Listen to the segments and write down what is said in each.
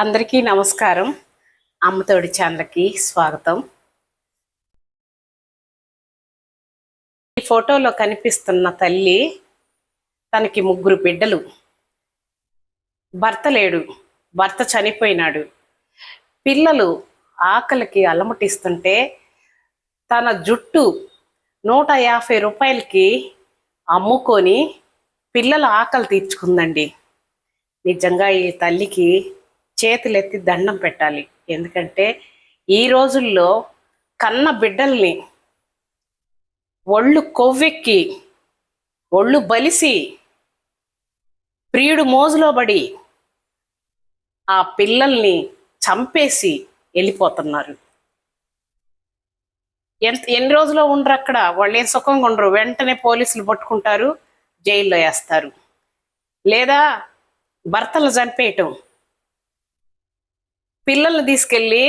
అందరికీ నమస్కారం. అమ్మతోడి ఛానల్కి స్వాగతం. ఈ ఫోటోలో కనిపిస్తున్న తల్లి తనకి ముగ్గురు బిడ్డలు. భర్త లేడు భర్త చనిపోయినాడు. పిల్లలు ఆకలికి అలమటిస్తుంటే తన జుట్టు నూట యాభై రూపాయలకి అమ్ముకొని పిల్లల ఆకలి తీర్చుకుందండి. నిజంగా ఈ తల్లికి చేతులెత్తి దండం పెట్టాలి. ఎందుకంటే ఈ రోజుల్లో కన్న బిడ్డల్ని ఒళ్ళు కొవ్వెక్కి ఒళ్ళు బలిసి ప్రియుడు మోజులో పడి ఆ పిల్లల్ని చంపేసి వెళ్ళిపోతున్నారు. ఎంత ఎన్ని రోజులు ఉండరు అక్కడ? వాళ్ళు ఏం సుఖంగా ఉండరు. వెంటనే పోలీసులు పట్టుకుంటారు జైల్లో వేస్తారు. లేదా భర్తలు చంపేయటం. పిల్లల్ని తీసుకెళ్ళి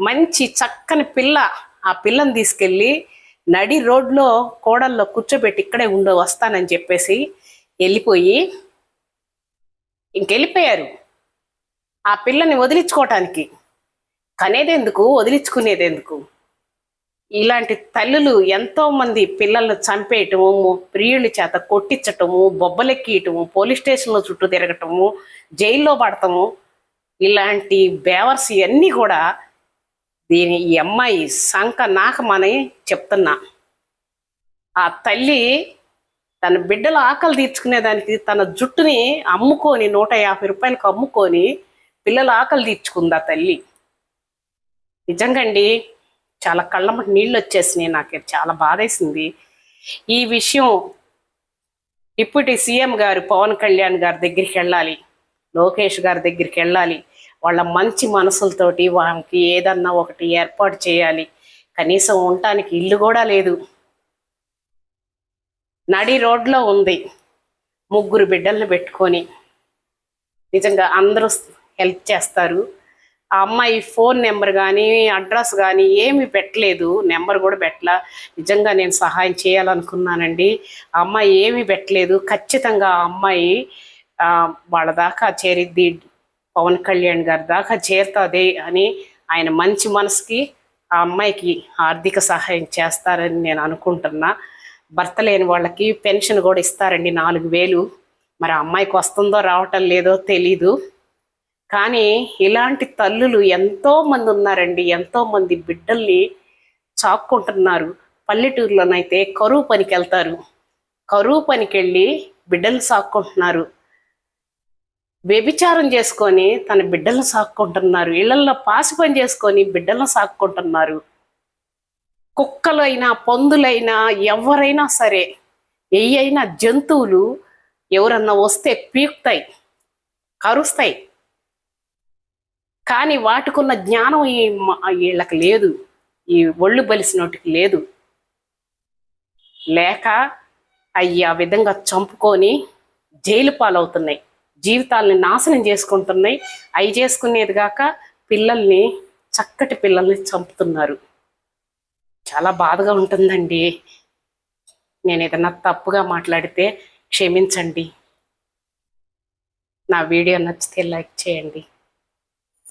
మంచి చక్కని పిల్ల ఆ పిల్లని తీసుకెళ్ళి నడి రోడ్లో కోడల్లో కూర్చోబెట్టి ఇక్కడే ఉండు వస్తానని చెప్పేసి వెళ్ళిపోయి ఇంకెళ్ళిపోయారు. ఆ పిల్లని వదిలించుకోవటానికి. కనేదెందుకు? వదిలించుకునేదెందుకు? ఇలాంటి తల్లులు ఎంతోమంది పిల్లలను చంపేయటము ప్రియుల చేత కొట్టించటము బొబ్బలెక్కియటము పోలీస్ స్టేషన్లో చుట్టూ తిరగటము జైల్లో పడటము ఇలాంటి బేవర్స్ ఇవన్నీ కూడా దీని ఈ అమ్మాయి సంక నాకమని చెప్తున్నా. ఆ తల్లి తన బిడ్డల ఆకలి తీర్చుకునేదానికి తన జుట్టుని అమ్ముకొని నూట యాభై రూపాయలకు అమ్ముకొని పిల్లల ఆకలి తీర్చుకుంది ఆ తల్లి. నిజంగండి చాలా కళ్ళమ్మటి నీళ్ళు వచ్చేసినాయి నాకు చాలా బాధేసింది. ఈ విషయం ఇప్పటి సీఎం గారు పవన్ కళ్యాణ్ గారి దగ్గరికి వెళ్ళాలి లోకేష్ గారి దగ్గరికి వెళ్ళాలి. వాళ్ళ మంచి మనసులతోటి వాళ్ళకి ఏదన్నా ఒకటి ఏర్పాటు చేయాలి. కనీసం ఉండటానికి ఇల్లు కూడా లేదు. నడి రోడ్లో ఉంది. ముగ్గురు బిడ్డల్ని పెట్టుకొని నిజంగా అందరూ హెల్ప్ చేస్తారు. ఆ అమ్మాయి ఫోన్ నెంబర్ కానీ అడ్రస్ కానీ ఏమీ పెట్టలేదు. నెంబర్ కూడా పెట్టలా. నిజంగా నేను సహాయం చేయాలనుకున్నానండి. ఆ అమ్మాయి ఏమి పెట్టలేదు. ఖచ్చితంగా ఆ అమ్మాయి వాళ్ళ దాకా చేరిద్ది. పవన్ కళ్యాణ్ గారి దాకా చేరుతుంది అని ఆయన మంచి మనసుకి ఆ అమ్మాయికి ఆర్థిక సహాయం చేస్తారని నేను అనుకుంటున్నా. భర్త లేని వాళ్ళకి పెన్షన్ కూడా ఇస్తారండి నాలుగు వేలు. మరి అమ్మాయికి వస్తుందో రావటం లేదో తెలీదు. కానీ ఇలాంటి తల్లులు ఎంతో మంది ఉన్నారండి. ఎంతోమంది బిడ్డల్ని చాక్కుంటున్నారు. పల్లెటూరులోనైతే కరువు పనికి వెళ్తారు. కరువు పనికి వెళ్ళి బిడ్డలు సాక్కుంటున్నారు వ్యభిచారం చేసుకొని తన బిడ్డలను సాక్కుంటున్నారు. ఇళ్ళలో పాసి పని చేసుకొని బిడ్డలను సాక్కుంటున్నారు. కుక్కలైనా పందులైనా ఎవరైనా సరే ఎయ్యైనా జంతువులు ఎవరన్నా వస్తే పీకుతాయి కరుస్తాయి. కానీ వాటికున్న జ్ఞానం ఈ వీళ్ళకి లేదు. ఈ ఒళ్ళు బలిసినోటికి లేదు. లేక అవి ఆ విధంగా చంపుకొని జైలు పాలవుతున్నాయి. జీవితాలని నాశనం చేసుకుంటున్నాయి. అవి చేసుకునేది కాక పిల్లల్ని చక్కటి పిల్లల్ని చంపుతున్నారు. చాలా బాధగా ఉంటుందండి. నేను ఏదన్నా తప్పుగా మాట్లాడితే క్షమించండి. నా వీడియో నచ్చితే లైక్ చేయండి.